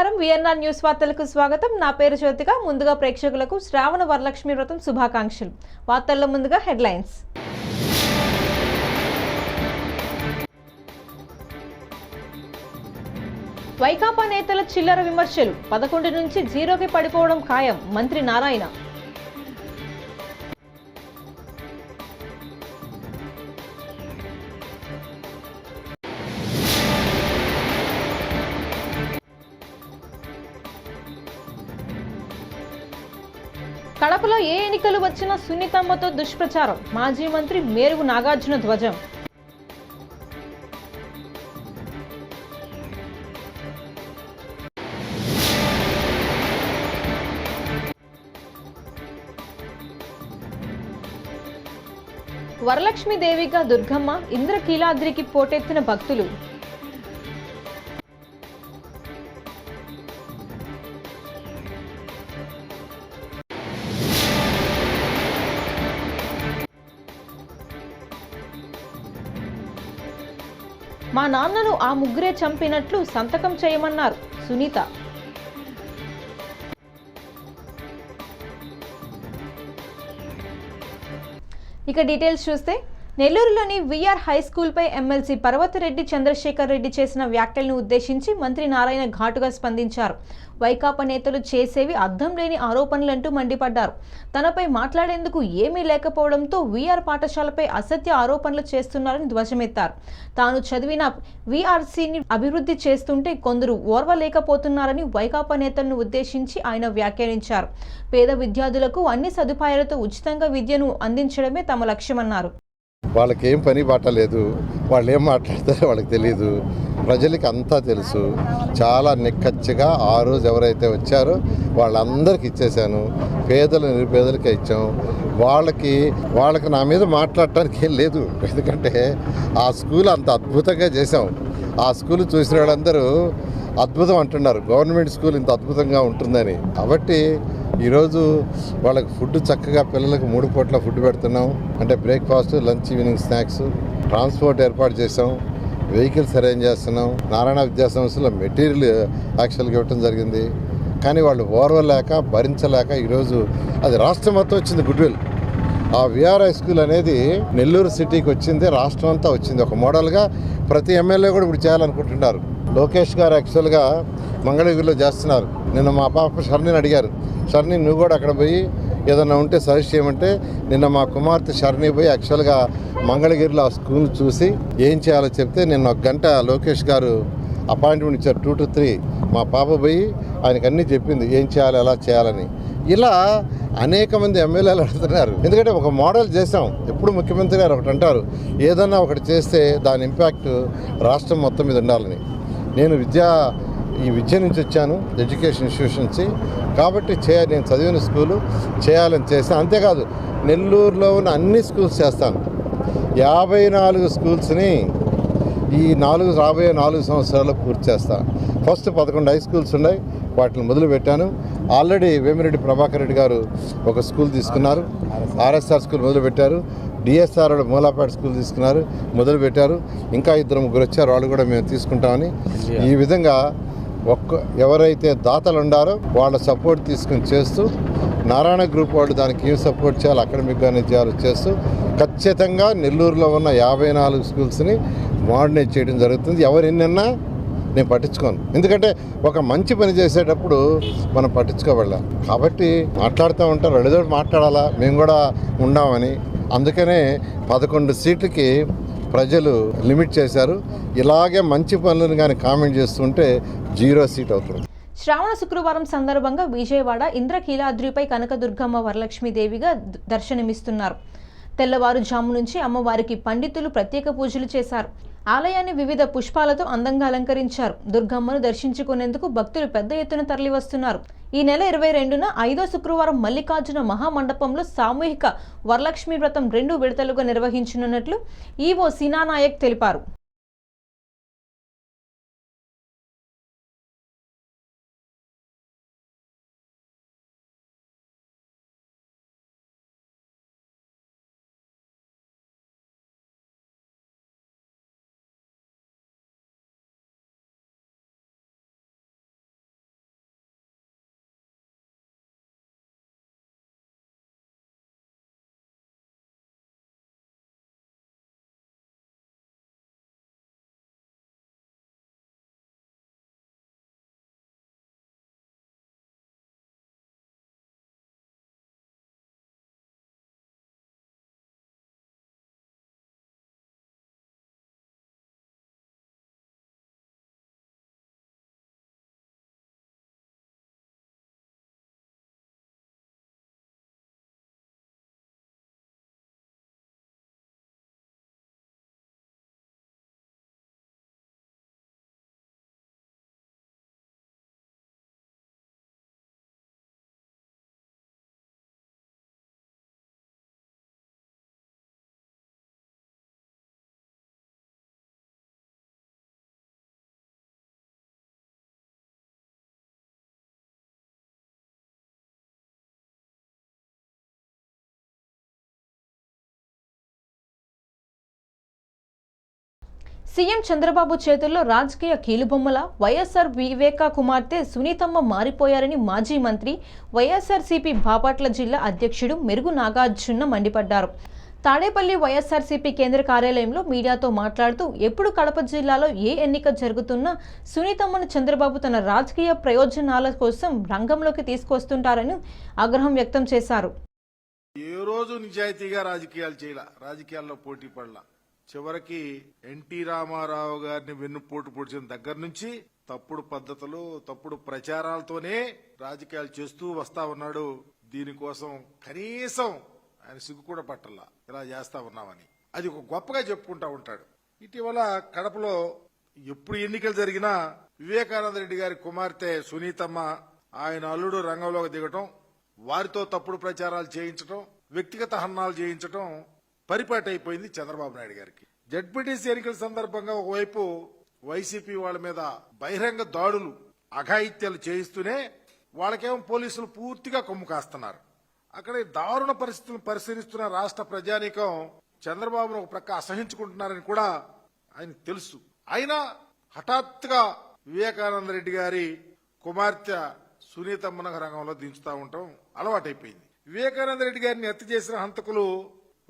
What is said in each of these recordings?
నమస్కారం. VNR news వార్తలకు స్వాగతం. నా పేరు జ్యోతిక. ముందుగా ప్రేక్షకులకు శ్రావణ వరలక్ష్మి వ్రతం శుభాకాంక్షలు. వార్తల్లో ముందుగా హెడ్లైన్స్. వైకాపా నేతల చిల్లర విమర్శలు. పదకొండు నుంచి జీరోకి పడిపోవడం ఖాయం. మంత్రి నారాయణ. కడపలో ఏ ఎన్నికలు వచ్చినా సున్నితమ్మతో దుష్ప్రచారం. మాజీ మంత్రి మేరుగు నాగార్జున ధ్వజం. వరలక్ష్మీదేవిగా దుర్గమ్మ ఇంద్రకీలాద్రికి పోటెత్తిన భక్తులు. మా నాన్నను ఆ ముగ్గురే చంపినట్లు సంతకం చేయమన్నారు సునీత. ఇక డీటెయిల్స్ చూస్తే నెల్లూరులోని విఆర్ హై స్కూల్పై ఎమ్మెల్సీ పర్వతరెడ్డి చంద్రశేఖర్ రెడ్డి చేసిన వ్యాఖ్యలను ఉద్దేశించి మంత్రి నారాయణ ఘాటుగా స్పందించారు. వైకాపా నేతలు చేసేవి అర్థం లేని ఆరోపణలంటూ మండిపడ్డారు. తనపై మాట్లాడేందుకు ఏమీ లేకపోవడంతో వీఆర్ పాఠశాలపై అసత్య ఆరోపణలు చేస్తున్నారని ధ్వజమెత్తారు. తాను చదివిన వీఆర్సీని అభివృద్ధి చేస్తుంటే కొందరు ఓర్వలేకపోతున్నారని వైకాపా నేతలను ఉద్దేశించి ఆయన వ్యాఖ్యానించారు. పేద విద్యార్థులకు అన్ని సదుపాయాలతో ఉచితంగా విద్యను అందించడమే తమ లక్ష్యమన్నారు. వాళ్ళకి ఏం పని బాట లేదు వాళ్ళు ఏం మాట్లాడతారో వాళ్ళకి తెలియదు ప్రజలకి అంతా తెలుసు. చాలా నిక్కచ్చిగా ఆ రోజు ఎవరైతే వచ్చారో వాళ్ళందరికీ ఇచ్చేసాను పేదలు నిరుపేదలకే ఇచ్చాం. వాళ్ళకి వాళ్ళకి నా మీద మాట్లాడటానికి ఏం లేదు. ఎందుకంటే ఆ స్కూల్ అంత అద్భుతంగా చేసాం ఆ స్కూల్ చూసిన వాళ్ళందరూ అద్భుతం అంటున్నారు. గవర్నమెంట్ స్కూల్ ఇంత అద్భుతంగా ఉంటుందని. కాబట్టి ఈరోజు వాళ్ళకి ఫుడ్ చక్కగా పిల్లలకు మూడు పూట్ల ఫుడ్ పెడుతున్నాం. అంటే breakfast lunch evening snacks transport ఏర్పాటు చేసాం వెహికల్స్ అరేంజ్ చేస్తున్నాం. నారాయణ విద్యా సంస్థలో మెటీరియల్ యాక్చువల్గా ఇవ్వటం జరిగింది. కానీ వాళ్ళు ఓర్వలేక భరించలేక ఈరోజు అది రాష్ట్రం మొత్తం వచ్చింది గుడ్విల్. ఆ విఆర్ హై స్కూల్ అనేది నెల్లూరు సిటీకి వచ్చింది రాష్ట్రం అంతా వచ్చింది. ఒక మోడల్గా ప్రతి ఎమ్మెల్యే కూడా ఇప్పుడు చేయాలనుకుంటున్నారు. లోకేష్ గారు యాక్చువల్గా మంగళగిరిలో చేస్తున్నారు. నిన్న మా పాప షర్ణిని అడిగారు. షర్ణి నువ్వు కూడా అక్కడ పోయి ఏదన్నా ఉంటే సజెస్ట్ చేయమంటే నిన్న మా కుమార్తె షర్ణి పోయి యాక్చువల్గా మంగళగిరిలో ఆ స్కూల్ చూసి ఏం చేయాలో చెప్తే నిన్న ఒక గంట లోకేష్ గారు అపాయింట్మెంట్ ఇచ్చారు. టూ టు త్రీ మా పాప పోయి ఆయనకు అన్నీ చెప్పింది. ఏం చేయాలి ఎలా చేయాలని. ఇలా అనేక మంది ఎమ్మెల్యేలు అడుగుతున్నారు. ఎందుకంటే ఒక మోడల్ చేసాం ఎప్పుడు ముఖ్యమంత్రి గారు ఒకటి అంటారు ఏదన్నా ఒకటి చేస్తే దాని ఇంపాక్ట్ రాష్ట్రం మొత్తం మీద ఉండాలని. నేను విద్యా ఈ విద్య నుంచి వచ్చాను ఎడ్యుకేషన్ ఇన్స్టిట్యూషన్ నుంచి. కాబట్టి చేయాలి నేను చదివిన స్కూలు చేయాలని చేస్తాను అంతేకాదు నెల్లూరులో ఉన్న అన్ని స్కూల్స్ చేస్తాను. యాభై నాలుగు స్కూల్స్ని ఈ నాలుగు రాబోయే నాలుగు సంవత్సరాల్లో పూర్తి చేస్తాను. ఫస్ట్ పదకొండు హై స్కూల్స్ ఉన్నాయి. వాటిని మొదలు పెట్టాను. ఆల్రెడీ వేమిరెడ్డి ప్రభాకర్ రెడ్డి గారు ఒక స్కూల్ తీసుకున్నారు. ఆర్ఎస్ఆర్ స్కూల్ మొదలు పెట్టారు. డిఎస్ఆర్ మూలాపేట స్కూల్ తీసుకున్నారు. మొదలు పెట్టారు. ఇంకా ఇద్దరు ముగ్గురు వచ్చారు. వాళ్ళు కూడా మేము తీసుకుంటామని. ఈ విధంగా ఒక్క ఎవరైతే దాతలు ఉండారో వాళ్ళ సపోర్ట్ తీసుకుని చేస్తూ నారాయణ గ్రూప్ వాళ్ళు దానికి ఏం సపోర్ట్ చేయాలి అకాడమిక్ కానీ చేయాలో చేస్తూ ఖచ్చితంగా నెల్లూరులో ఉన్న యాభై నాలుగు స్కూల్స్ని మోడర్నైజ్ చేయడం జరుగుతుంది. ఎవరు ఎన్నన్నా నేను పట్టించుకోను. ఎందుకంటే ఒక మంచి పని చేసేటప్పుడు మనం పట్టించుకోబడాలి. కాబట్టి మాట్లాడుతూ ఉంటారు రెండుదోటి మాట్లాడాలా మేము కూడా ఉండామని. అందుకనే పదకొండు సీట్లకి ప్రజలు లిమిట్ చేశారు. ఇలాగే మంచి పనులను కానీ కామెంట్ చేస్తుంటే జీరో సీట్ అవుతుంది. శ్రావణ శుక్రవారం సందర్భంగా విజయవాడ ఇంద్రకీలాద్రిపై కనకదుర్గమ్మ వరలక్ష్మీదేవిగా దర్శనమిస్తున్నారు. తెల్లవారుజాము నుంచి అమ్మవారికి పండితులు ప్రత్యేక పూజలు చేశారు. ఆలయాన్ని వివిధ పుష్పాలతో అందంగా అలంకరించారు. దుర్గమ్మను దర్శించుకునేందుకు భక్తులు పెద్ద ఎత్తున తరలివస్తున్నారు. ఈ నెల ఇరవై రెండున ఐదో శుక్రవారం మల్లికార్జున మహామండపంలో సామూహిక వరలక్ష్మి వ్రతం రెండు విడతలుగా నిర్వహించనున్నట్లు ఈవో సీనానాయక్ తెలిపారు. సీఎం చంద్రబాబు చేతుల్లో రాజకీయ కీలుబొమ్మల వైఎస్ఆర్ వివేక కుమార్తె సునీతమ్మ మారిపోయారని మాజీ మంత్రి వైఎస్ఆర్సీపీ బాపట్ల జిల్లా అధ్యక్షుడు మెరుగు నాగార్జున మండిపడ్డారు. తాడేపల్లి వైఎస్ఆర్సీపీ కేంద్ర కార్యాలయంలో మీడియాతో మాట్లాడుతూ ఎప్పుడు కడప జిల్లాలో ఏ ఎన్నిక జరుగుతున్నా సునీతమ్మను చంద్రబాబు తన రాజకీయ ప్రయోజనాల కోసం రంగంలోకి తీసుకొస్తుంటారని ఆగ్రహం వ్యక్తం చేశారు. ఏ రోజు నిజాయితీగా రాజకీయాలు చేయాల రాజకీయాల్లో పోటీ పడలా. చివరికి ఎన్టీ రామారావు గారిని వెన్నుపోటు పొడిచిన దగ్గర నుంచి తప్పుడు పద్ధతులు తప్పుడు ప్రచారాలతోనే రాజకీయాలు చేస్తూ వస్తా ఉన్నాడు. దీనికోసం కనీసం ఆయన సిగ్గు కూడా పట్టల్లా ఇలా చేస్తా ఉన్నామని. అది ఒక గొప్పగా చెప్పుకుంటా ఉంటాడు. ఇటీవల కడపలో ఎప్పుడు ఎన్నికలు జరిగినా వివేకానంద రెడ్డి గారి కుమార్తె సునీతమ్మ ఆయన అల్లుడు రంగంలోకి దిగటం వారితో తప్పుడు ప్రచారాలు చేయించడం వ్యక్తిగత హన్నాలు చేయించడం పరిపాటి అయిపోయింది చంద్రబాబు నాయుడు గారికి. జడ్పీటీసీ ఎన్నికల సందర్భంగా ఒకవైపు వైసీపీ వాళ్ళ మీద బహిరంగ దాడులు అఘాయిత్యాలు చేయిస్తూనే వాళ్ళకేమో పోలీసులు పూర్తిగా కొమ్ము కాస్తున్నారు. అక్కడ ఈ దారుణ పరిస్థితులను పరిశీలిస్తున్న రాష్ట్ర ప్రజానీకం చంద్రబాబును ఒక ప్రక్క అసహించుకుంటున్నారని కూడా ఆయన తెలుసు. అయినా హఠాత్తుగా వివేకానంద రెడ్డి గారి కుమార్తె సునీతమ్మన రంగంలో దించుతా ఉండటం అలవాటైపోయింది. వివేకానంద రెడ్డి గారిని హత్య చేసిన హంతకులు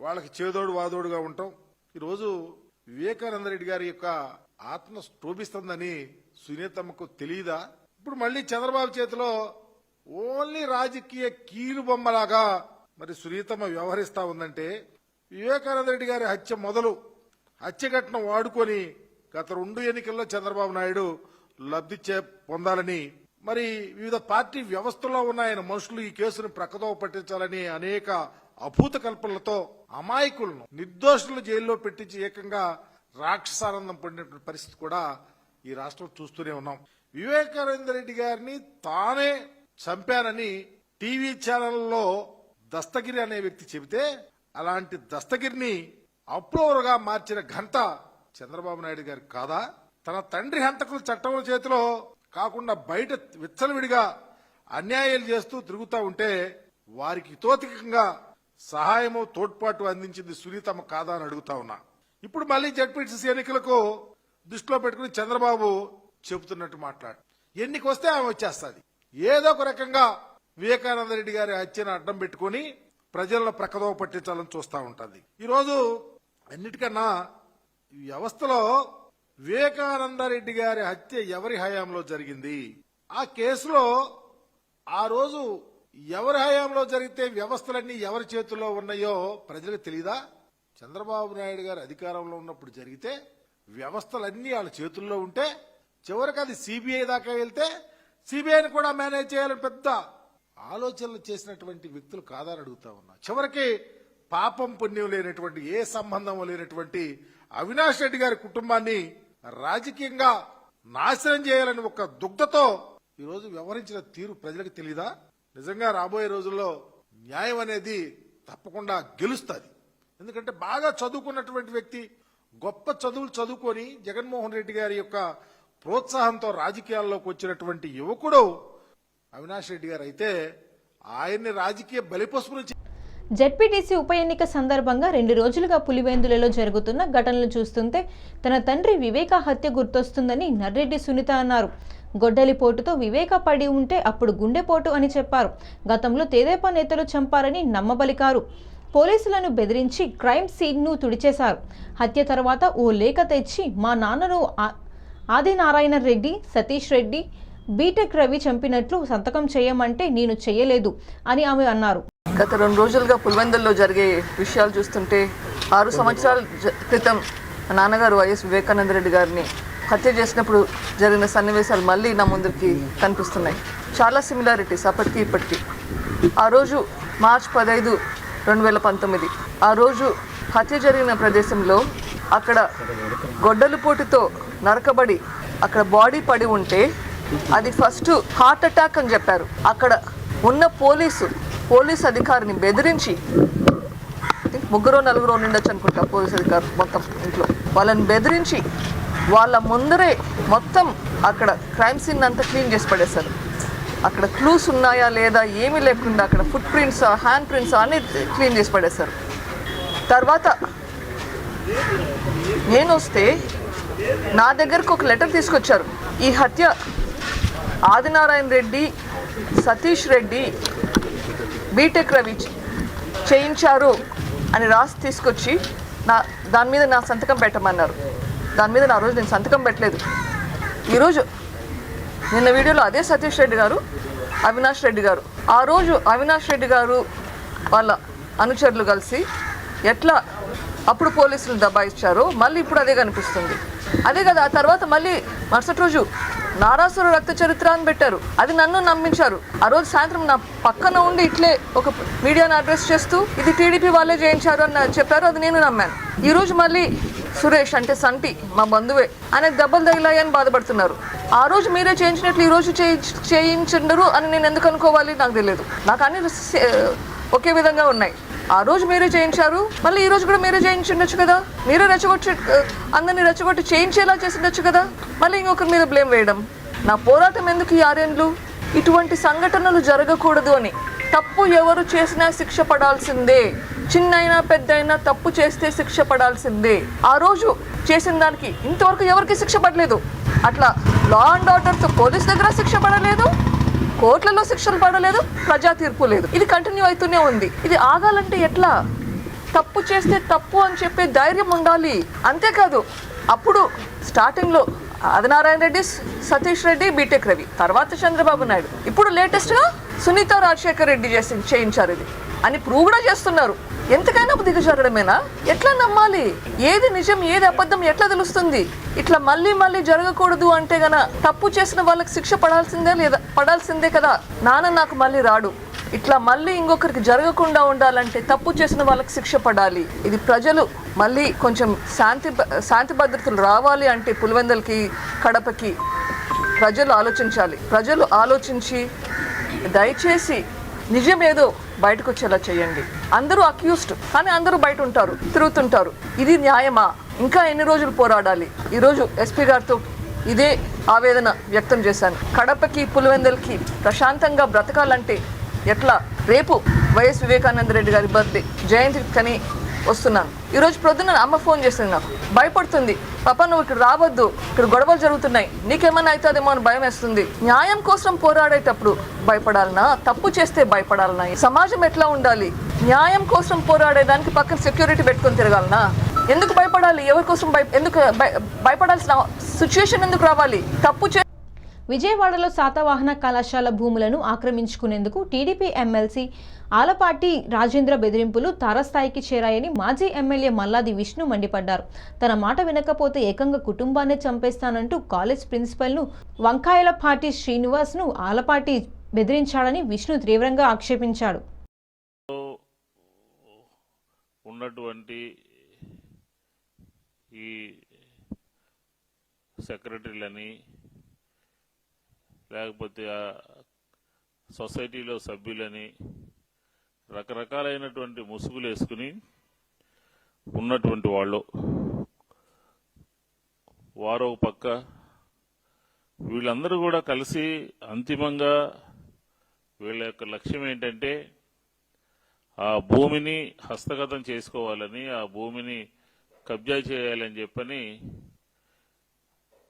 వాళ్ళకి చేదోడు వాదోడుగా ఉంటాం. ఈరోజు వివేకానంద రెడ్డి గారి యొక్క ఆత్మ స్టోభిస్తుందని సునీతమ్మకు తెలియదా ఇప్పుడు మళ్ళీ చంద్రబాబు చేతిలో ఓన్లీ రాజకీయ కీలు బొమ్మలాగా మరి సునీతమ్మ వ్యవహరిస్తా ఉందంటే వివేకానంద రెడ్డి గారి హత్య మొదలు. హత్య ఘటన వాడుకొని గత రెండు ఎన్నికల్లో చంద్రబాబు నాయుడు లబ్ధి చే పొందాలని మరి వివిధ పార్టీ వ్యవస్థలో ఉన్న ఆయన మనుషులు ఈ కేసును ప్రక్కదోవ పట్టించాలని అనేక అభూత కల్పనలతో అమాయకులను నిర్దోషులను జైల్లో పెట్టించి ఏకంగా రాక్షసానందం పడినటువంటి పరిస్థితి కూడా ఈ రాష్ట్రం చూస్తూనే ఉన్నాం. వివేకానంద రెడ్డి గారిని తానే చంపానని టీవీ ఛానల్లో దస్తగిరి అనే వ్యక్తి చెబితే అలాంటి దస్తగిరిని అప్రూవర్గా మార్చిన ఘంట చంద్రబాబు నాయుడు గారి కాదా? తన తండ్రి హంతకులు చట్టం చేతిలో కాకుండా బయట విచ్చలవిడిగా అన్యాయాలు చేస్తూ తిరుగుతా ఉంటే వారికి తోతికంగా సహాయము తోడ్పాటు అందించింది సునీతమ్మ కాదా అని అడుగుతా ఉన్నా. ఇప్పుడు మళ్ళీ జడ్పీటీసీ ఎన్నికలకు దృష్టిలో పెట్టుకుని చంద్రబాబు చెబుతున్నట్టు మాట్లాడు. ఎన్నిక వస్తే ఆమె వచ్చేస్తుంది. ఏదో ఒక రకంగా వివేకానంద రెడ్డి గారి హత్యను అడ్డం పెట్టుకుని ప్రజలను ప్రకదోవ పట్టించాలని చూస్తా ఉంటుంది. ఈరోజు అన్నిటికన్నా వ్యవస్థలో వివేకానంద రెడ్డి గారి హత్య ఎవరి హయాంలో జరిగింది? ఆ కేసులో ఆ రోజు ఎవరి హయాంలో జరిగితే వ్యవస్థలన్నీ ఎవరి చేతుల్లో ఉన్నాయో ప్రజలకు తెలీదా? చంద్రబాబు నాయుడు గారు అధికారంలో ఉన్నప్పుడు జరిగితే వ్యవస్థలన్నీ వాళ్ళ చేతుల్లో ఉంటే చివరికి అది సిబిఐ దాకా వెళ్తే సిబిఐని కూడా మేనేజ్ చేయాలని పెద్ద ఆలోచనలు చేసినటువంటి వ్యక్తులు కాదని అడుగుతా ఉన్నా. చివరికి పాపం పుణ్యం లేనటువంటి ఏ సంబంధం లేనటువంటి అవినాష్ రెడ్డి గారి కుటుంబాన్ని రాజకీయంగా నాశనం చేయాలని ఒక దుగ్ధతో ఈరోజు వ్యవహరించిన తీరు ప్రజలకు తెలీదా? నిజంగా రాబోయే రోజుల్లో న్యాయం అనేది తప్పకుండా గెలుస్తుంది. ఎందుకంటే బాగా చదువుకున్నటువంటి వ్యక్తి గొప్ప చదువులు చదువుకొని జగన్మోహన్ రెడ్డి గారి యొక్క ప్రోత్సాహంతో రాజకీయాల్లోకి వచ్చినటువంటి యువకుడు అవినాష్ రెడ్డి గారు అయితే ఆయన్ని రాజకీయ బలిపసుపును జడ్పీటీసీ జెడ్పీటీసీ ఉప ఎన్నిక సందర్భంగా రెండు రోజులుగా పులివెందులలో జరుగుతున్న ఘటనలు చూస్తుంటే తన తండ్రి వివేక హత్య గుర్తొస్తుందని నర్రెడ్డి సునీత అన్నారు. గొడ్డలిపోటుతో వివేక పడి ఉంటే అప్పుడు గుండెపోటు అని చెప్పారు. గతంలో తెదేపా నేతలు చంపారని నమ్మబలికారు పోలీసులను బెదిరించి క్రైమ్ సీన్ను తుడిచేశారు. హత్య తర్వాత ఓ లేఖ తెచ్చి మా నాన్నను ఆదినారాయణ రెడ్డి సతీష్ రెడ్డి బీటెక్ రవి చంపినట్లు సంతకం చేయమంటే నేను చేయలేదు అని ఆమె అన్నారు. గత రెండు రోజులుగా పులివెందుల్లో జరిగే విషయాలు చూస్తుంటే ఆరు సంవత్సరాల క్రితం నాన్నగారు వైఎస్ వివేకానంద రెడ్డి గారిని హత్య చేసినప్పుడు జరిగిన సన్నివేశాలు మళ్ళీ నా ముందుకి కనిపిస్తున్నాయి. చాలా సిమిలారిటీస్ అప్పటికి ఇప్పటికి. ఆ రోజు మార్చ్ పదహైదు రెండు వేల పంతొమ్మిది. ఆ రోజు హత్య జరిగిన ప్రదేశంలో అక్కడ గొడ్డలిపోటుతో నరకబడి అక్కడ బాడీ పడి ఉంటే అది ఫస్ట్ హార్ట్ అటాక్ అని చెప్పారు. అక్కడ ఉన్న పోలీసు పోలీస్ అధికారిని బెదిరించి ముగ్గురు నలుగురు ఉండొచ్చు అనుకుంటా పోలీస్ అధికారు మొత్తం ఇంట్లో. వాళ్ళని బెదిరించి వాళ్ళ ముందరే మొత్తం అక్కడ క్రైమ్ సీన్ అంతా క్లీన్ చేసి పడేశారు. అక్కడ క్లూస్ ఉన్నాయా లేదా ఏమీ లేకుండా అక్కడ ఫుట్ ప్రింట్స్ హ్యాండ్ ప్రింట్స్ అన్ని క్లీన్ చేసి పడేశారు. తర్వాత నేను వస్తే నా దగ్గరకు ఒక లెటర్ తీసుకొచ్చారు. ఈ హత్య ఆదినారాయణ రెడ్డి సతీష్ రెడ్డి బీటెక్ రవి చేయించారు అని రాసి తీసుకొచ్చి నా దాని మీద నా సంతకం పెట్టమన్నారు. దాని మీద నా రోజు నేను సంతకం పెట్టలేదు. ఈరోజు నిన్న వీడియోలో అదే సతీష్ రెడ్డి గారు అవినాష్ రెడ్డి గారు. ఆ రోజు అవినాష్ రెడ్డి గారు వాళ్ళ అనుచరులు కలిసి ఎట్లా అప్పుడు పోలీసులు దబాయిచ్చారో మళ్ళీ ఇప్పుడు అదే కనిపిస్తుంది. అదే కదా ఆ తర్వాత మళ్ళీ మరుసటి రోజు నారాసుర రక్త చరిత్ర అని పెట్టారు. అది నన్ను నమ్మించారు. ఆ రోజు సాయంత్రం నా పక్కన ఉండి ఇట్లే ఒక మీడియాను అడ్రస్ చేస్తూ ఇది టీడీపీ వాళ్ళే చేయించారు అని చెప్పారు. అది నేను నమ్మాను. ఈ రోజు మళ్ళీ సురేష్ అంటే సంటి మా బంధువే ఆయన దెబ్బలు తగిలాయని బాధపడుతున్నారు. ఆ రోజు మీరే చేయించినట్లు ఈ రోజు చేయించండరు అని నేను ఎందుకు అనుకోవాలి నాకు తెలియదు. నాకు అన్ని ఒకే విధంగా ఉన్నాయి. ఆ రోజు మీరే చేయించారు? మళ్ళీ ఈ రోజు కూడా మీరే చేయించుండొచ్చు కదా? మీరే రెచ్చగొట్టి అందరినీ రెచ్చగొట్టి చేయించేలా చేసిండొచ్చు కదా? మళ్ళీ ఇంకొకరి మీద బ్లేమ్ వేయడం. నా పోరాటం ఎందుకు ఈ ఆర్యన్లు? ఇటువంటి సంఘటనలు జరగకూడదు అని. తప్పు ఎవరు చేసినా శిక్ష పడాల్సిందే. చిన్నైనా పెద్దయినా తప్పు చేస్తే శిక్ష పడాల్సిందే. ఆ రోజు చేసిన దానికి ఇంతవరకు ఎవరికి శిక్ష పడలేదు? అట్లా లా అండ్ ఆర్డర్తో పోలీస్ దగ్గర శిక్ష పడలేదు? కోర్టులలో శిక్షలు పడలేదు ప్రజా తీర్పు లేదు. ఇది కంటిన్యూ అవుతూనే ఉంది. ఇది ఆగాలంటే ఎట్లా? తప్పు చేస్తే తప్పు అని చెప్పే ధైర్యం ఉండాలి. అంతేకాదు అప్పుడు స్టార్టింగ్లో ఆదినారాయణ రెడ్డి సతీష్ రెడ్డి బీటెక్ రవి తర్వాత చంద్రబాబు నాయుడు. ఇప్పుడు లేటెస్ట్గా సునీత రాజశేఖర్ రెడ్డి చేసి చేయించారు ఇది. అని ప్రూవ్ కూడా చేస్తున్నారు. ఎంతకైనా దిగజారడమేనా? ఎట్లా నమ్మాలి? ఏది నిజం ఏది అబద్ధం ఎట్లా తెలుస్తుంది? ఇట్లా మళ్ళీ మళ్ళీ జరగకూడదు అంటే గన తప్పు చేసిన వాళ్ళకి శిక్ష పడాల్సిందే లేదా పడాల్సిందే కదా? నాన్న నాకు మళ్ళీ రాడు. ఇట్లా మళ్ళీ ఇంకొకరికి జరగకుండా ఉండాలంటే తప్పు చేసిన వాళ్ళకి శిక్ష పడాలి. ఇది ప్రజలు మళ్ళీ కొంచెం శాంతి భ- శాంతి భద్రతలు రావాలి అంటే పులివెందలకి కడపకి ప్రజలు ఆలోచించాలి. ప్రజలు ఆలోచించి దయచేసి నిజమేదో బయటకు వచ్చేలా చేయండి. అందరూ అక్యూస్డ్ కానీ అందరూ బయట ఉంటారు తిరుగుతుంటారు. ఇది న్యాయమా? ఇంకా ఎన్ని రోజులు పోరాడాలి? ఈరోజు ఎస్పీ గారితో ఇదే ఆవేదన వ్యక్తం చేశాను. కడపకి పులివెందలకి ప్రశాంతంగా బ్రతకాలంటే ఎట్లా? రేపు వైఎస్ వివేకానంద రెడ్డి గారి బర్త్డే. జయంతి కని వస్తున్నాను ఈరోజు ప్రొద్దున అమ్మ ఫోన్ చేసింది నాకు. భయపడుతుంది. పాప నువ్వు ఇక్కడ రావద్దు. ఇక్కడ గొడవలు జరుగుతున్నాయి. నీకేమన్నా అవుతుందేమో అని భయం వేస్తుంది. న్యాయం కోసం పోరాడేటప్పుడు భయపడాలనా? తప్పు చేస్తే భయపడాలనా? ఈ సమాజం ఎట్లా ఉండాలి? న్యాయం కోసం పోరాడేదానికి పక్కన సెక్యూరిటీ పెట్టుకొని తిరగాలనా? ఎందుకు భయపడాలి? ఎవరి కోసం భయ ఎందుకు భయ- భయపడాల్సిన సిచ్యువేషన్ ఎందుకు రావాలి? తప్పు చే విజయవాడలో శాతవాహన కళాశాల భూములను ఆక్రమించుకునేందుకు టీడీపీ ఎమ్మెల్సీ ఆలపాటి రాజేంద్ర బెదిరింపులు తారస్థాయికి చేరాయని మాజీ ఎమ్మెల్యే మల్లాది విష్ణు మండిపడ్డారు. తన మాట వినకపోతే ఏకంగా కుటుంబాన్ని చంపేస్తానంటూ కాలేజ్ ప్రిన్సిపల్ను వంకాయలపాటి శ్రీనివాస్ను ఆలపాటి బెదిరించాడని విష్ణు తీవ్రంగా ఆక్షేపించాడు. ఉన్నటువంటి ఈ సెక్రటరీలని లేకపోతే ఆ సొసైటీలో సభ్యులని రకరకాలైనటువంటి ముసుగులు వేసుకుని ఉన్నటువంటి వాళ్ళు వారో పక్క వీళ్ళందరూ కూడా కలిసి అంతిమంగా వీళ్ళ యొక్క లక్ష్యం ఏంటంటే ఆ భూమిని హస్తగతం చేసుకోవాలని ఆ భూమిని కబ్జా చేయాలని చెప్పని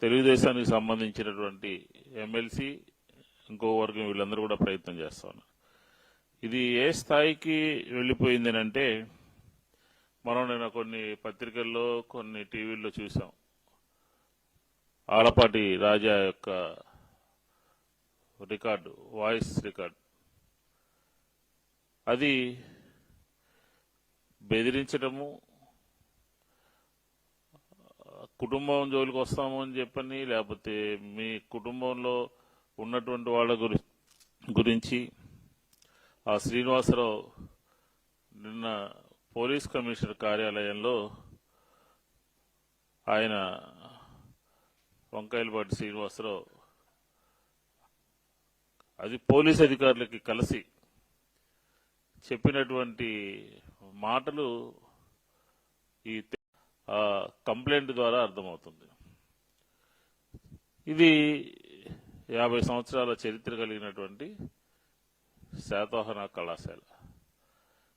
తెలుగుదేశానికి సంబంధించినటువంటి ఎమ్మెల్సీ ఇంకో వర్గం వీళ్ళందరూ కూడా ప్రయత్నం చేస్తా ఉన్నారు. ఇది ఏ స్థాయికి వెళ్ళిపోయింది అంటే మనం నేను కొన్ని పత్రికల్లో కొన్ని టీవీల్లో చూసాం. ఆలపాటి రాజా యొక్క రికార్డు వాయిస్ రికార్డు. అది బెదిరించడము కుటుంబం జోలికి వస్తాము అని చెప్పని లేకపోతే మీ కుటుంబంలో ఉన్నటువంటి వాళ్ళ గురించి ఆ శ్రీనివాసరావు నిన్న పోలీస్ కమిషనర్ కార్యాలయంలో ఆయన వంకాయలపాటి శ్రీనివాసరావు అది పోలీస్ అధికారులకి కలిసి చెప్పినటువంటి మాటలు ఈ కంప్లైంట్ ద్వారా అర్థమవుతుంది. ఇది యాభై సంవత్సరాల చరిత్ర కలిగినటువంటి శాతోహన కళాశాల.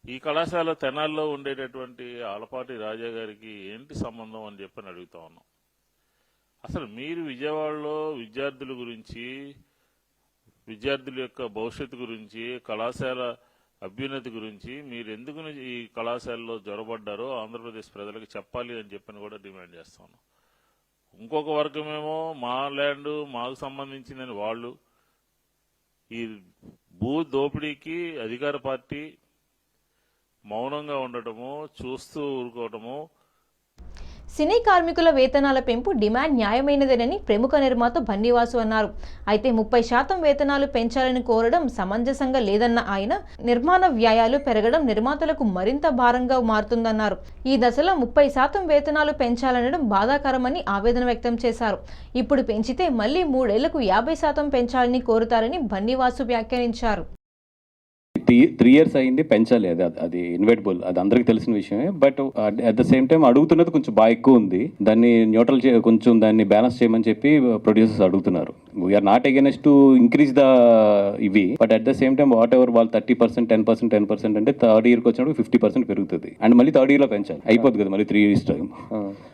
ఈ కళాశాల తెనాల్లో ఉండేటటువంటి ఆలపాటి రాజా గారికి ఏంటి సంబంధం అని చెప్పని అడుగుతా ఉన్నాం. అసలు మీరు విజయవాడలో విద్యార్థుల గురించి విద్యార్థుల యొక్క భవిష్యత్తు గురించి కళాశాల అభ్యున్నతి గురించి మీరు ఎందుకు ఈ కళాశాలలో జ్వరబడ్డారో ఆంధ్రప్రదేశ్ ప్రజలకు చెప్పాలి అని చెప్పని కూడా డిమాండ్ చేస్తాను ఇంకొక వర్గమేమో మా ల్యాండ్ మాకు సంబంధించిందని వాళ్ళు ఈ భూ దోపిడీకి అధికార పార్టీ మౌనంగా ఉండటము చూస్తూ ఊరుకోవటము సినీ కార్మికుల వేతనాల పెంపు డిమాండ్ న్యాయమైనదేనని ప్రముఖ నిర్మాత బన్నీవాసు అన్నారు. అయితే ముప్పై శాతం వేతనాలు పెంచాలని కోరడం సమంజసంగా లేదన్న ఆయన నిర్మాణ వ్యయాలు పెరగడం నిర్మాతలకు మరింత భారంగా మారుతుందన్నారు. ఈ దశలో ముప్పై శాతం వేతనాలు పెంచాలనడం బాధాకరమని ఆవేదన వ్యక్తం చేశారు. ఇప్పుడు పెంచితే మళ్ళీ మూడేళ్ళకు యాభై శాతం పెంచాలని కోరుతారని బన్నీవాసు వ్యాఖ్యానించారు. త్రీ ఇయర్స్ అయింది పెంచాలి. అది అది ఇన్వెటబుల్ అది అందరికీ తెలిసిన విషయమే. But at the same time అడుగుతున్నది కొంచెం బాగా ఎక్కువ ఉంది. దాన్ని న్యూట్రల్ చే కొంచెం దాన్ని బ్యాలెన్స్ చేయమని చెప్పి ప్రొడ్యూసర్స్ అడుగుతున్నారు. We're not against to increase the ఇవి. But at the same time whatever వాళ్ళు thirty percent ten percent ten percent అంటే థర్డ్ ఇయర్కి వచ్చినప్పుడు ఫిఫ్టీ పర్సెంట్ పెరుగుతుంది. అండ్ మళ్ళీ థర్డ్ ఇయర్లో పెంచాలి. అయిపోతుంది కదా మళ్ళీ త్రీ ఇయర్స్ టైం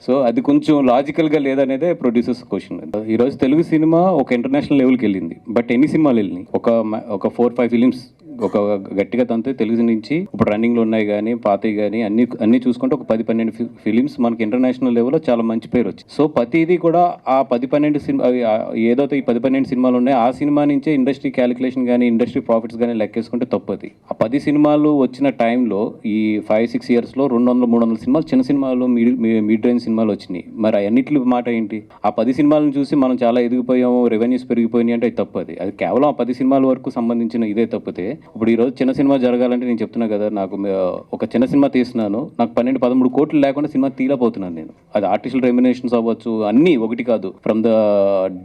సో అది కొంచెం లాజికల్గా లేదనేదే ప్రొడ్యూసర్స్ క్వశ్చన్ ఈ రోజు తెలుగు సినిమా ఒక ఇంటర్నేషనల్ లెవెల్కి వెళ్ళింది. బట్ ఎన్ని సినిమాలు వెళ్ళినాయి? ఒక ఒక ఫోర్ ఫైవ్ ఫిలిమ్స్ ఒక గట్టిగా తంతే తెలుగు నుంచి ఇప్పుడు రన్నింగ్లో ఉన్నాయి కానీ పాతవి కానీ అన్ని అన్ని చూసుకుంటే ఒక పది పన్నెండు ఫిలిమ్స్ మనకి ఇంటర్నేషనల్ లెవెల్లో చాలా మంచి పేరు వచ్చింది సో ప్రతిదీ కూడా ఆ పది పన్నెండు సినిమా ఏదైతే ఈ పది పన్నెండు సినిమాలు ఉన్నాయి ఆ సినిమా నుంచే ఇండస్ట్రీ క్యాలిక్యులేషన్ కానీ ఇండస్ట్రీ ప్రాఫిట్స్ కానీ లెక్కేసుకుంటే తప్పది. ఆ పది సినిమాలు వచ్చిన టైంలో ఈ ఫైవ్ సిక్స్ ఇయర్స్లో రెండు వందల మూడు వందల సినిమాలు చిన్న సినిమాలు మిడ్ మిడ్ రేంజ్ సినిమాలు వచ్చినాయి. మరి అన్నిటి మాట ఏంటి? ఆ పది సినిమాలను చూసి మనం చాలా ఎదిగిపోయాము రెవెన్యూస్ పెరిగిపోయినాయి అంటే అది తప్పది. అది కేవలం ఆ పది సినిమాల వరకు సంబంధించిన ఇదే తప్పితే ఇప్పుడు ఈరోజు చిన్న సినిమా జరగాలంటే నేను చెప్తున్నా కదా నాకు ఒక చిన్న సినిమా తీస్తున్నాను నాకు పన్నెండు పదమూడు కోట్లు లేకుండా సినిమా తీలపోతున్నాను నేను. అది ఆర్టిఫిషియల్ రెమ్యునేషన్స్ అవ్వచ్చు అన్నీ ఒకటి కాదు. From the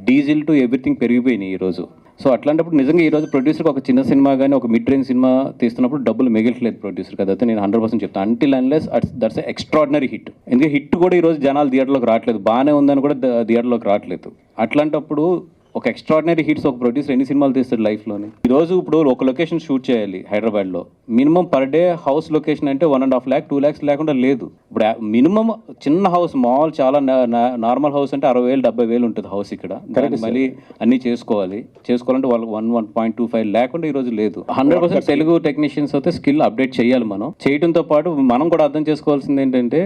diesel to everything పెరిగిపోయినాయి ఈ రోజు. సో అట్లాంటప్పుడు నిజంగా ఈ రోజు ప్రొడ్యూసర్కి ఒక చిన్న సినిమా కానీ ఒక మిడ్ రేంజ్ సినిమా తీస్తున్నప్పుడు డబ్బులు మిగలట్లేదు ప్రొడ్యూసర్ కదా అయితే నేను హండ్రెడ్ పర్సెంట్ చెప్తాను until unless that's extraordinary hit ఎందుకంటే హిట్ కూడా ఈ రోజు జనాలు థియేటర్లోకి రావట్లేదు. బాగానే ఉందని కూడా థియేటర్లోకి రావట్లేదు. అట్లాంటప్పుడు ఒక ఎక్స్ట్రాడినరీ హిట్స్ ఒక ప్రొడ్యూసర్ ఎన్ని సినిమాలు తీస్తాడు లైఫ్లోని? ఈ రోజు ఇప్పుడు ఒక లొకేషన్ షూట్ చేయాలి హైదరాబాద్లో. Minimum per day house location అంటే one and half lakh two lakhs లేకుండా లేదు. ఇప్పుడు మినిమం చిన్న హౌస్ మాల్ చాలా నార్మల్ హౌస్ అంటే అరవై వేలు డెబ్బై వేలు ఉంటుంది హౌస్ ఇక్కడ. మళ్ళీ అన్ని చేసుకోవాలి. చేసుకోవాలంటే వాళ్ళకి one one point two five లేకుండా ఈ రోజు లేదు. హండ్రెడ్ పర్సెంట్ తెలుగు టెక్నీషియన్స్ అయితే స్కిల్ అప్డేట్ చేయాలి మనం. చేయడంతో పాటు మనం కూడా అర్థం చేసుకోవాల్సింది ఏంటంటే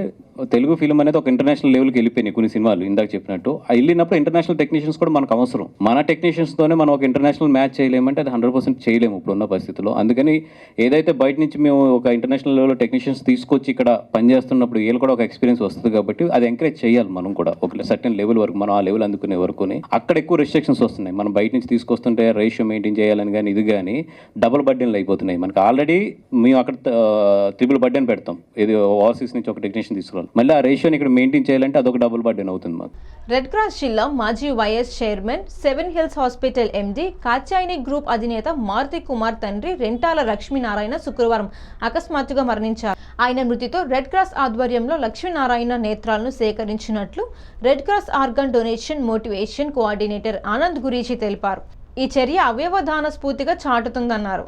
తెలుగు ఫిల్మ్ అనేది ఒక ఇంటర్నేషనల్ లెవెల్కి వెళ్ళిపోయినాయి కొన్ని సినిమాలు ఇందాక చెప్పినట్టు. వెళ్ళినప్పుడు ఇంటర్నేషనల్ టెక్నీషియన్స్ కూడా మనకు అవసరం. మన టెక్నీషియన్స్తోనే మనం ఒక ఇంటర్నేషనల్ మ్యాచ్ చేయలేమంటే అది హండ్రెడ్ పర్సెంట్ చేయలేము ఇప్పుడున్న పరిస్థితిలో. అందుకని ఏదైతే బయట నుంచి మేము ఒక ఇంటర్నేషనల్ లెవెల్లో టెక్నీషియన్స్ తీసుకొచ్చి ఇక్కడ పనిచేస్తున్నప్పుడు వీళ్ళు కూడా ఒక ఎక్స్పీరియన్స్ వస్తుంది కాబట్టి అది ఎంకరేజ్ చేయాలి మనం కూడా. ఒక సర్టెన్ లెవెల్ వరకు మనం ఆ లెవెల్ అందుకునే వరకుని అక్కడ ఎక్కువ రిస్ట్రిక్షన్స్ వస్తున్నాయి. మనం బయట నుంచి తీసుకొస్తుంటే రేషియో మెయింటైన్ చేయాలని కానీ ఇది కానీ డబుల్ బడ్డెన్లు అయిపోతున్నాయి. మనకి ఆల్రెడీ మేము అక్కడ త్రిబుల్ బడ్డెన్ పెడతాం. ఇది ఓవర్సీస్ నుంచి ఒక టెక్నీషియన్ తీసుకురావాలి. మళ్ళీ ఆ రేషియోని ఇక్కడ మెయింటైన్ చేయాలంటే అదొక డబుల్ బడ్డెన్ అవుతుంది మాకు. రెడ్ క్రాస్ జిల్లా మాజీ vice chairman Seven Hills hospital MD Katyayani group అధినేత మారుతి కుమార్ తండ్రి రెంటాల లక్ష్మీనారాయణ శుక్రవారం అకస్మాత్తుగా మరణించారు. ఆయన మృతితో రెడ్ క్రాస్ ఆధ్వర్యంలో లక్ష్మీనారాయణ నేత్రాలను సేకరించినట్లు Red Cross organ donation motivation coordinator Anand Guriji తెలిపారు. ఈ చర్య అవయవదాన స్ఫూర్తిగా చాటుతుందన్నారు.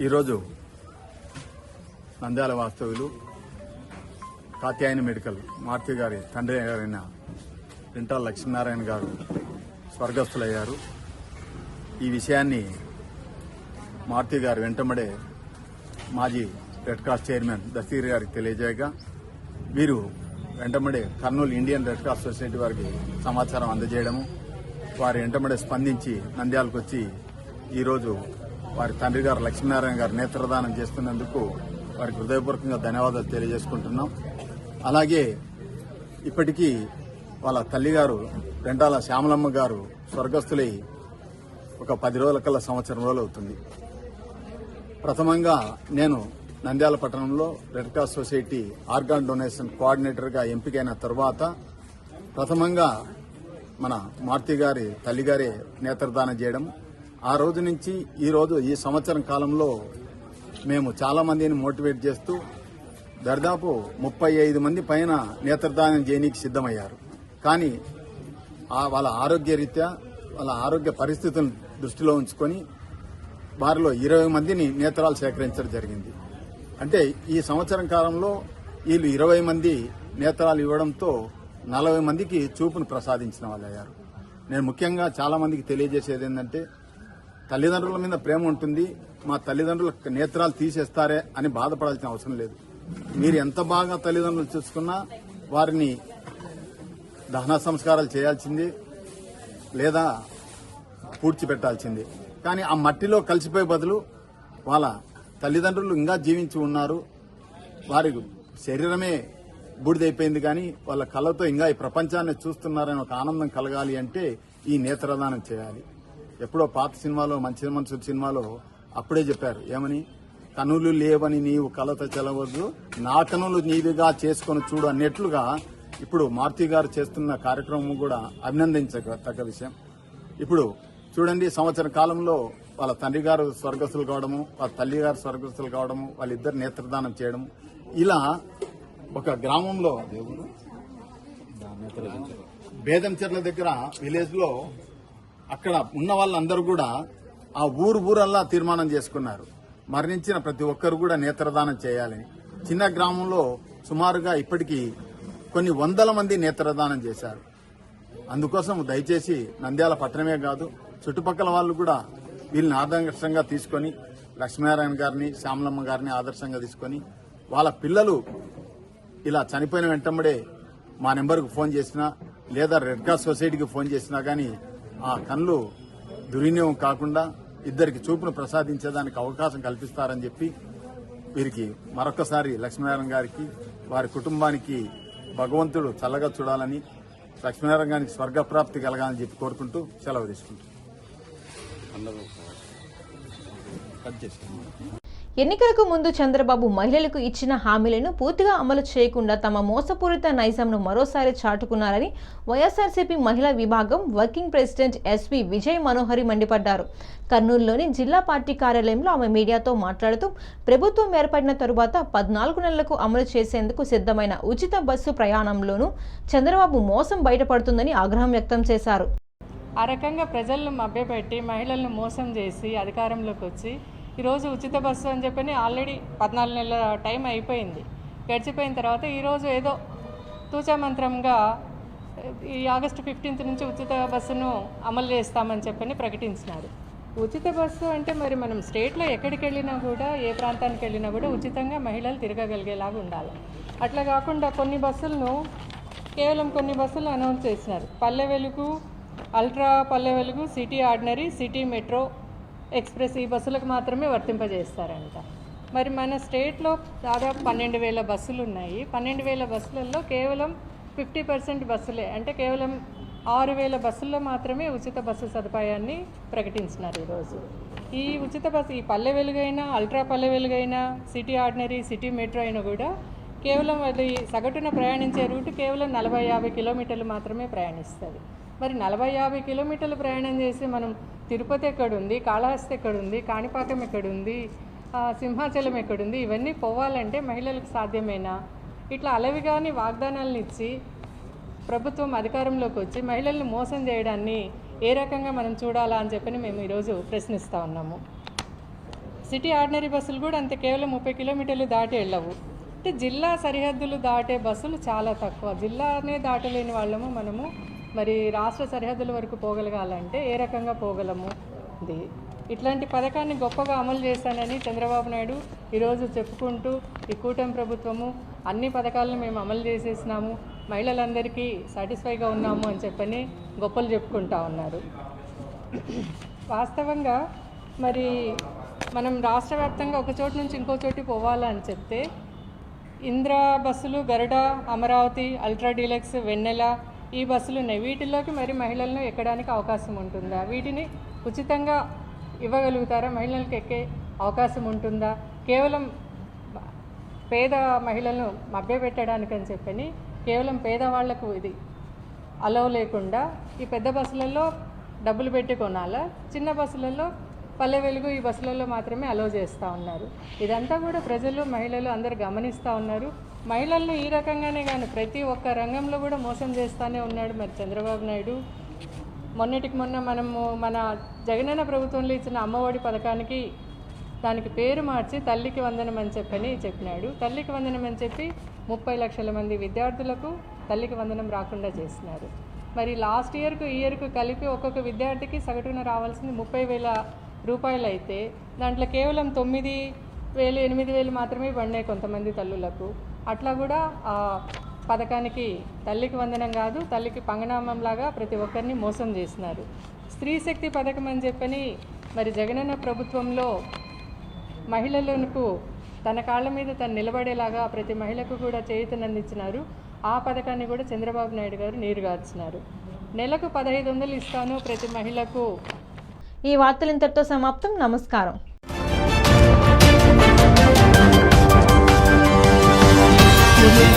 ఈరోజు నంద్యాల వాస్తవులు కాత్యాయన మెడికల్ మారుతి గారి తండ్రి గారైన రింటాల లక్ష్మీనారాయణ గారు స్వర్గస్థులయ్యారు. ఈ విషయాన్ని మారుతి గారు వెంటబడే మాజీ రెడ్ క్రాస్ చైర్మన్ దస్తగిరి గారికి తెలియజేయగా వీరు వెంటబడే Kurnool Indian Red Cross Society వారికి సమాచారం అందజేయడము. వారి వెంటబడే స్పందించి నంద్యాలకు వచ్చి ఈరోజు వారి తండ్రి గారు లక్ష్మీనారాయణ గారు నేత్రదానం చేస్తున్నందుకు వారికి హృదయపూర్వకంగా ధన్యవాదాలు తెలియజేసుకుంటున్నాం. అలాగే ఇప్పటికీ వాళ్ళ తల్లిగారు రెంటాల శ్యామలమ్మ గారు స్వర్గస్థులై ఒక పది రోజుల కల్లా సంవత్సరం రోజులు అవుతుంది ప్రథమంగా నేను నంద్యాల పట్టణంలో Red Cross Society organ donation కోఆర్డినేటర్గా ఎంపికైన తరువాత ప్రథమంగా మన మారుతి గారి తల్లిగారి నేత్రదానం చేయడం. ఆ రోజు నుంచి ఈ రోజు ఈ సంవత్సరం కాలంలో మేము చాలా మందిని మోటివేట్ చేస్తూ దాదాపు ముప్పై ఐదు మంది పైన నేత్రదానం చేయనీకి సిద్ధమయ్యారు. కానీ ఆ వాళ్ళ ఆరోగ్య రీత్యా వాళ్ళ ఆరోగ్య పరిస్థితులను దృష్టిలో ఉంచుకొని వారిలో ఇరవై మందిని నేత్రాలు సేకరించడం జరిగింది. అంటే ఈ సంవత్సరం కాలంలో వీళ్ళు ఇరవై మంది నేత్రాలు ఇవ్వడంతో నలభై మందికి చూపును ప్రసాదించిన వాళ్ళు అయ్యారు. నేను ముఖ్యంగా చాలా మందికి తెలియజేసేది ఏంటంటే తల్లిదండ్రుల మీద ప్రేమ ఉంటుంది మా తల్లిదండ్రుల నేత్రాలు తీసేస్తారే అని బాధపడాల్సిన అవసరం లేదు. మీరు ఎంత బాగా తల్లిదండ్రులు చూసుకున్నా వారిని దహన సంస్కారాలు చేయాల్సింది లేదా పూడ్చిపెట్టాల్సింది. కానీ ఆ మట్టిలో కలిసిపోయే బదులు వాళ్ళ తల్లిదండ్రులు ఇంకా జీవించి ఉన్నారు. వారి శరీరమే బూడిదైపోయింది కానీ వాళ్ళ కళ్ళతో ఇంకా ఈ ప్రపంచాన్ని చూస్తున్నారని ఒక ఆనందం కలగాలి అంటే ఈ నేత్రదానం చేయాలి. ఎప్పుడో పాత సినిమాలో మంచి మనుషుల సినిమాలో అప్పుడే చెప్పారు. ఏమని? కనులు లేవని నీవు కలత చెలవద్దు నా కనులు నీవిగా చేసుకొని చూడు అన్నట్లుగా ఇప్పుడు మారుతి గారు చేస్తున్న కార్యక్రమం కూడా అభినందించదగ్గ విషయం. ఇప్పుడు చూడండి సంవత్సర కాలంలో వాళ్ళ తండ్రి గారు స్వర్గస్థులు కావడము వాళ్ళ తల్లి గారు స్వర్గస్థులు కావడము వాళ్ళిద్దరు నేత్రదానం చేయడం ఇలా ఒక గ్రామంలో బేదంచెర్ల దగ్గర విలేజ్లో అక్కడ ఉన్న వాళ్ళందరూ కూడా ఆ ఊరు ఊరల్లా తీర్మానం చేసుకున్నారు. మరణించిన ప్రతి ఒక్కరు కూడా నేత్రదానం చేయాలని చిన్న గ్రామంలో సుమారుగా ఇప్పటికీ కొన్ని వందల మంది నేత్రదానం చేశారు. అందుకోసం దయచేసి నంద్యాల పట్టణమే కాదు చుట్టుపక్కల వాళ్ళు కూడా వీళ్ళని ఆదర్శంగా తీసుకొని లక్ష్మీనారాయణ గారిని శ్యామలమ్మ గారిని ఆదర్శంగా తీసుకొని వాళ్ళ పిల్లలు ఇలా చనిపోయిన వెంటబడే మా నెంబర్కు ఫోన్ చేసినా లేదా రెడ్ క్రాస్ సొసైటీకి ఫోన్ చేసినా కానీ ఆ కళ్ళు దుర్వినియోగం కాకుండా ఇద్దరికి చూపును ప్రసాదించేదానికి అవకాశం కల్పిస్తారని చెప్పి వీరికి మరొకసారి లక్ష్మీనారాయణ గారికి వారి కుటుంబానికి భగవంతుడు చల్లగా చూడాలని లక్ష్మీనారాయణ గారికి స్వర్గప్రాప్తి కలగాలని చెప్పి కోరుకుంటూ సెలవు తీసుకుంటాం ఎన్నికలకు ముందు చంద్రబాబు మహిళలకు ఇచ్చిన హామీలను పూర్తిగా అమలు చేయకుండా తమ మోసపూరిత నైజంను మరోసారి చాటుకున్నారని వైఎస్ఆర్సీపీ మహిళా విభాగం working president SV Vijay Manohari మండిపడ్డారు. కర్నూలులోని జిల్లా పార్టీ కార్యాలయంలో ఆమె మీడియాతో మాట్లాడుతూ ప్రభుత్వం ఏర్పడిన తరువాత పద్నాలుగు నెలలకు అమలు చేసేందుకు సిద్ధమైన ఉచిత బస్సు ప్రయాణంలోనూ చంద్రబాబు మోసం బయటపడుతుందని ఆగ్రహం వ్యక్తం చేశారు. ఆ రకంగా ప్రజలను మభ్యపెట్టి మహిళలను మోసం చేసి అధికారంలోకి వచ్చి ఈరోజు ఉచిత బస్సు అని చెప్పని ఆల్రెడీ పద్నాలుగు నెలల టైం అయిపోయింది. గడిచిపోయిన తర్వాత ఈరోజు ఏదో తూచామంత్రంగా ఈ ఆగస్టు ఫిఫ్టీన్త్ నుంచి ఉచిత బస్సును అమలు చేస్తామని చెప్పని ప్రకటించినారు. ఉచిత బస్సు అంటే మరి మనం స్టేట్లో ఎక్కడికి వెళ్ళినా కూడా ఏ ప్రాంతానికి వెళ్ళినా కూడా ఉచితంగా మహిళలు తిరగగలిగేలాగా ఉండాలి. అట్లా కాకుండా కొన్ని బస్సులను కేవలం కొన్ని బస్సులు అనౌన్స్ చేసినారు. పల్లె Velugu ultra Palle Velugu city ordinary city metro express ఈ బస్సులకు మాత్రమే వర్తింపజేస్తారంట. మరి మన స్టేట్లో దాదాపు పన్నెండు వేల బస్సులు ఉన్నాయి పన్నెండు వేల బస్సులలో కేవలం ఫిఫ్టీ పర్సెంట్ బస్సులే అంటే కేవలం ఆరు వేల బస్సుల్లో మాత్రమే ఉచిత బస్సు సదుపాయాన్ని ప్రకటించినారు ఈరోజు. ఈ ఉచిత బస్సు ఈ పల్లె వెలుగైనా అల్ట్రా పల్లె వెలుగైనా సిటీ ఆర్డినరీ సిటీ మెట్రో అయినా కూడా కేవలం అది సగటున ప్రయాణించే రూటు కేవలం నలభై యాభై కిలోమీటర్లు మాత్రమే ప్రయాణిస్తుంది. మరి నలభై యాభై కిలోమీటర్లు ప్రయాణం చేసి మనం తిరుపతి ఎక్కడుంది కాళహస్తి ఎక్కడుంది కాణిపాకం ఎక్కడుంది సింహాచలం ఎక్కడుంది ఇవన్నీ పోవాలంటే మహిళలకు సాధ్యమేనా? ఇట్లా అలవిగాని వాగ్దానాలను ఇచ్చి ప్రభుత్వం అధికారంలోకి వచ్చి మహిళల్ని మోసం చేయడాన్ని ఏ రకంగా మనం చూడాలా అని చెప్పని మేము ఈరోజు ప్రశ్నిస్తూ ఉన్నాము. సిటీ ఆర్డినరీ బస్సులు కూడా అంత కేవలం ముప్పై కిలోమీటర్లు దాటి వెళ్ళవు. అంటే జిల్లా సరిహద్దులు దాటే బస్సులు చాలా తక్కువ. జిల్లానే దాటలేని వాళ్ళము మనము మరి రాష్ట్ర సరిహద్దుల వరకు పోగలగాలంటే ఏ రకంగా పోగలము? ఇది ఇట్లాంటి పథకాన్ని గొప్పగా అమలు చేశానని చంద్రబాబు నాయుడు ఈరోజు చెప్పుకుంటూ ఈ కూటమి ప్రభుత్వము అన్ని పథకాలను మేము అమలు చేసేసినాము మహిళలందరికీ సాటిస్ఫైగా ఉన్నాము అని చెప్పని గొప్పలు చెప్పుకుంటా ఉన్నారు. వాస్తవంగా మరి మనం రాష్ట్ర వ్యాప్తంగా ఒక చోటు నుంచి ఇంకో చోటు పోవాలని చెప్తే ఇంద్ర బస్సులు గరుడ అమరావతి అల్ట్రా డీలక్స్ వెన్నెల ఈ బస్సులు ఉన్నాయి. వీటిల్లోకి మరి మహిళలను ఎక్కడానికి అవకాశం ఉంటుందా? వీటిని ఉచితంగా ఇవ్వగలుగుతారా? మహిళలకు ఎక్కే అవకాశం ఉంటుందా? కేవలం పేద మహిళలను మభ్యపెట్టడానికని చెప్పని కేవలం పేదవాళ్ళకు ఇది అలవ్ లేకుండా ఈ పెద్ద బస్సులలో డబ్బులు పెట్టి కొనాలా? చిన్న బస్సులలో పల్లె వెలుగు ఈ బస్సులలో మాత్రమే అలవ్ చేస్తూ ఉన్నారు. ఇదంతా కూడా ప్రజలు మహిళలు అందరు గమనిస్తూ ఉన్నారు. మహిళల్ని ఈ రకంగానే కానీ ప్రతి ఒక్క రంగంలో కూడా మోసం చేస్తూనే ఉన్నాడు మరి చంద్రబాబు నాయుడు. మొన్నటికి మొన్న మనము మన జగనన్న ప్రభుత్వంలో ఇచ్చిన అమ్మఒడి పథకానికి దానికి పేరు మార్చి తల్లికి వందనం అని చెప్పని చెప్పినాడు. తల్లికి వందనం అని చెప్పి ముప్పై లక్షల మంది విద్యార్థులకు తల్లికి వందనం రాకుండా చేసినారు. మరి లాస్ట్ ఇయర్కు ఈ ఇయర్కు కలిపి ఒక్కొక్క విద్యార్థికి సగటున రావాల్సింది ముప్పై వేల రూపాయలు అయితే దాంట్లో కేవలం తొమ్మిది వేలు ఎనిమిది వేలు మాత్రమే పడినాయి కొంతమంది తల్లులకు. అట్లా కూడా ఆ పథకానికి తల్లికి వందనం కాదు తల్లికి పంగనామంలాగా ప్రతి ఒక్కరిని మోసం చేసినారు స్త్రీ శక్తి పథకం అని చెప్పని మరి జగనన్న ప్రభుత్వంలో మహిళలకు తన కాళ్ళ మీద తను నిలబడేలాగా ప్రతి మహిళకు కూడా చేయుతనందించినారు ఆ పథకాన్ని కూడా చంద్రబాబు నాయుడు గారు నీరుగార్చినారు నెలకు పదహైదు వందలు ఇస్తాను ప్రతి మహిళకు. ఈ వార్తలు ఇంతటితో సమాప్తం. నమస్కారం. We'll